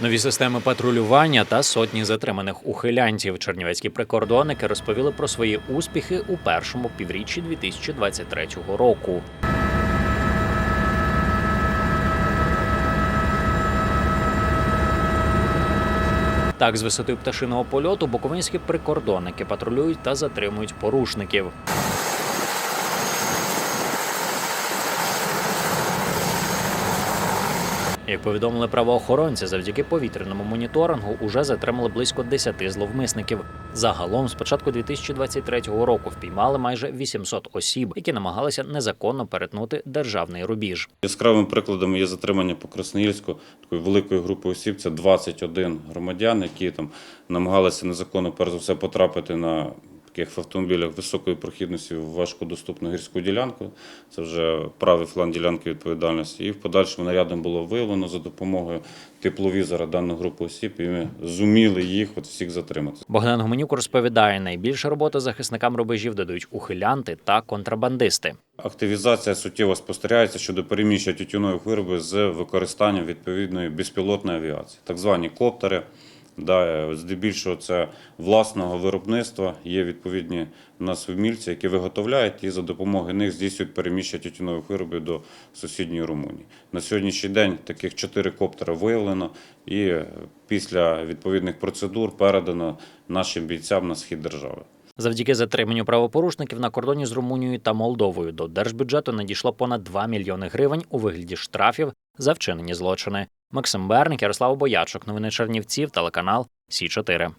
Нові системи патрулювання та сотні затриманих ухилянтів. Чернівецькі прикордонники розповіли про свої успіхи у першому півріччі 2023 року. Так, з висоти пташиного польоту буковинські прикордонники патрулюють та затримують порушників. Як повідомили правоохоронці, завдяки повітряному моніторингу уже затримали близько 10 зловмисників. Загалом, з початку 2023 року, впіймали майже 800 осіб, які намагалися незаконно перетнути державний рубіж. Яскравим прикладом є затримання по Красноїльську такої великої групи осіб. Це 21 громадян, які там намагалися незаконно перш за все потрапити на таких автомобілях високої прохідності в важкодоступну гірську ділянку. Це вже правий фланг ділянки відповідальності. І в подальшому нарядом було виявлено за допомогою тепловізора дану групу осіб, і ми зуміли їх от всіх затримати. Богдан Гуменюк розповідає, найбільше роботи захисникам рубежів додають ухилянти та контрабандисти. Активізація суттєво спостерігається щодо переміщення тютюнових виробів з використанням відповідної безпілотної авіації, так звані коптери. Да, здебільшого це власного виробництва. Є відповідні нас вмільці, які виготовляють і за допомогою них здійснюють переміщення тютюнових виробів до сусідньої Румунії. На сьогоднішній день таких чотири коптера виявлено і після відповідних процедур передано нашим бійцям на схід держави. Завдяки затриманню правопорушників на кордоні з Румунією та Молдовою до держбюджету надійшло понад 2 мільйони гривень у вигляді штрафів за вчинені злочини. Максим Берник, Ярослав Боячок, новини Чернівців, телеканал Сі 4